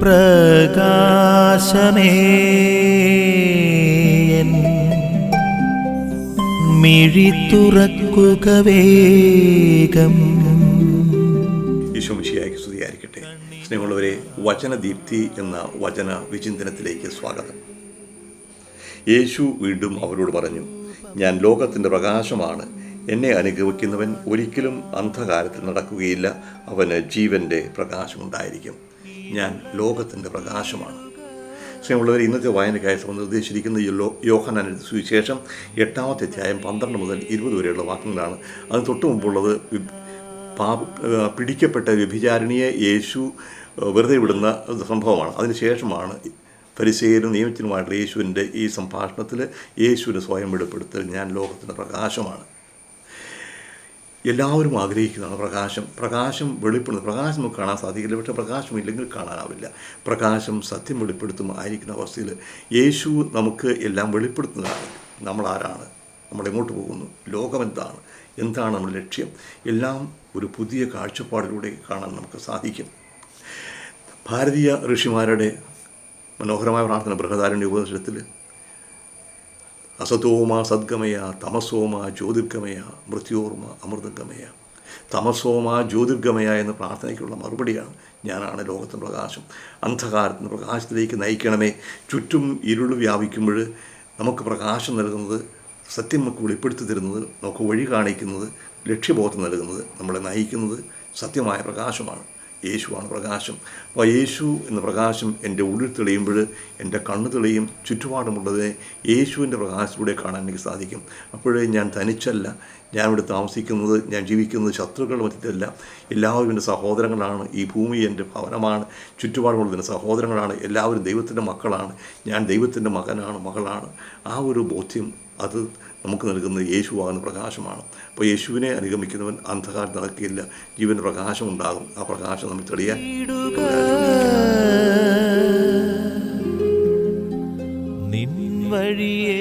പ്രകാശമേ. മിഴി തുറക്കുക വേഗം. സ്തുതിയായിരിക്കട്ടെ. സ്നേഹമുള്ളവരെ വചനദീപ്തി എന്ന വചന വിചിന്തനത്തിലേക്ക് സ്വാഗതം. യേശു വീണ്ടും അവരോട് പറഞ്ഞു ഞാൻ ലോകത്തിന്റെ പ്രകാശമാണ്. എന്നെ അനുഗമിക്കുന്നവൻ ഒരിക്കലും അന്ധകാരത്തിൽ നടക്കുകയില്ല. അവന് ജീവന്റെ പ്രകാശമുണ്ടായിരിക്കും. ഞാൻ ലോകത്തിന്റെ പ്രകാശമാണ്. സ്നേഹമുള്ളവർ ഇന്നത്തെ വായനയ്ക്കായി നിർദ്ദേശിച്ചിരിക്കുന്ന യോഹനാൻ സുവിശേഷം എട്ടാമത്തെ അധ്യായം പന്ത്രണ്ട് മുതൽ ഇരുപത് വരെയുള്ള വാക്യങ്ങളാണ്. അതിന് തൊട്ട് മുമ്പുള്ളത് പിടിക്കപ്പെട്ട വ്യഭിചാരിണിയെ യേശു വെറുതെ വിടുന്ന സംഭവമാണ്. അതിനുശേഷമാണ് പരിസേരും നിയമത്തിനുമായിട്ടുള്ള യേശുവിന്റെ ഈ സംഭാഷണത്തിൽ യേശുവിന്റെ സ്വയം വെളിപ്പെടുത്തൽ ഞാൻ ലോകത്തിന്റെ പ്രകാശമാണ്. എല്ലാവരും ആഗ്രഹിക്കുന്നതാണ് പ്രകാശം. പ്രകാശം വെളിപ്പെടുന്നത്. പ്രകാശം നമുക്ക് കാണാൻ സാധിക്കില്ല. പക്ഷേ പ്രകാശം ഇല്ലെങ്കിൽ കാണാനാവില്ല. പ്രകാശം സത്യം വെളിപ്പെടുത്തും ആയിരിക്കുന്ന അവസ്ഥയിൽ യേശു നമുക്ക് എല്ലാം വെളിപ്പെടുത്തുന്നതാണ്. നമ്മൾ ആരാണ് നമ്മൾ എങ്ങോട്ട് പോകുന്നു? ലോകം എന്താണ് എന്താണ് നമ്മുടെ ലക്ഷ്യം? എല്ലാം ഒരു പുതിയ കാഴ്ചപ്പാടിലൂടെ കാണാൻ നമുക്ക് സാധിക്കും. ഭാരതീയ ഋഷിമാരുടെ മനോഹരമായ പ്രാർത്ഥന ബൃഹദാരണ്യ ഉപദേശത്തിൽ അസതോമ സദ്ഗമയ തമസോമ ജ്യോതിർഗമയ മൃത്യോർമ അമൃതഗമയ. തമസോമ ജ്യോതിർഗമയ എന്ന പ്രാർത്ഥനയ്ക്കുള്ള മറുപടിയാണ് ഞാനാണ് ലോകത്തിന്റെ പ്രകാശം. അന്ധകാരത്തിന് പ്രകാശത്തിലേക്ക് നയിക്കണമേ. ചുറ്റും ഇരുൾ വ്യാപിക്കുമ്പോൾ നമുക്ക് പ്രകാശം നൽകുന്നത് സത്യം നമുക്ക് വെളിപ്പെടുത്തി തരുന്നത് നമുക്ക് വഴി കാണിക്കുന്നത് ലക്ഷ്യബോധം നൽകുന്നത് നമ്മളെ നയിക്കുന്നത് സത്യമായ പ്രകാശമാണ്. യേശുവാണ് പ്രകാശം. അപ്പോൾ യേശു എന്ന പ്രകാശം എന്റെ ഉള്ളിൽ തെളിയുമ്പോൾ എന്റെ കണ്ണ് തെളിയും ചുറ്റുപാടുമുള്ളതിനെ യേശുവിന്റെ പ്രകാശത്തിലൂടെ കാണാൻ എനിക്ക് സാധിക്കും. അപ്പോഴേ ഞാൻ തനിച്ചല്ല ഞാൻ ഇവിടെ താമസിക്കുന്നത് ഞാൻ ജീവിക്കുന്നത് ശത്രുക്കളുടെ മധ്യത്തിലല്ല. എല്ലാവരും എന്റെ സഹോദരങ്ങളാണ്. ഈ ഭൂമി എന്റെ ഭവനമാണ്. ചുറ്റുപാടുമുള്ളതിന്റെ സഹോദരങ്ങളാണ്. എല്ലാവരും ദൈവത്തിന്റെ മക്കളാണ്. ഞാൻ ദൈവത്തിന്റെ മകനാണ് മകളാണ്. ആ ഒരു ബോധ്യം അത് നമുക്ക് നൽകുന്നത് യേശുവാകുന്ന പ്രകാശമാണ്. അപ്പോൾ യേശുവിനെ അനുഗമിക്കുന്നവൻ അന്ധകാരം നടക്കില്ല. ജീവൻ പ്രകാശം ഉണ്ടാകും ആ പ്രകാശം നമ്മൾ തെളിയാൻ നിൻ വഴിയെ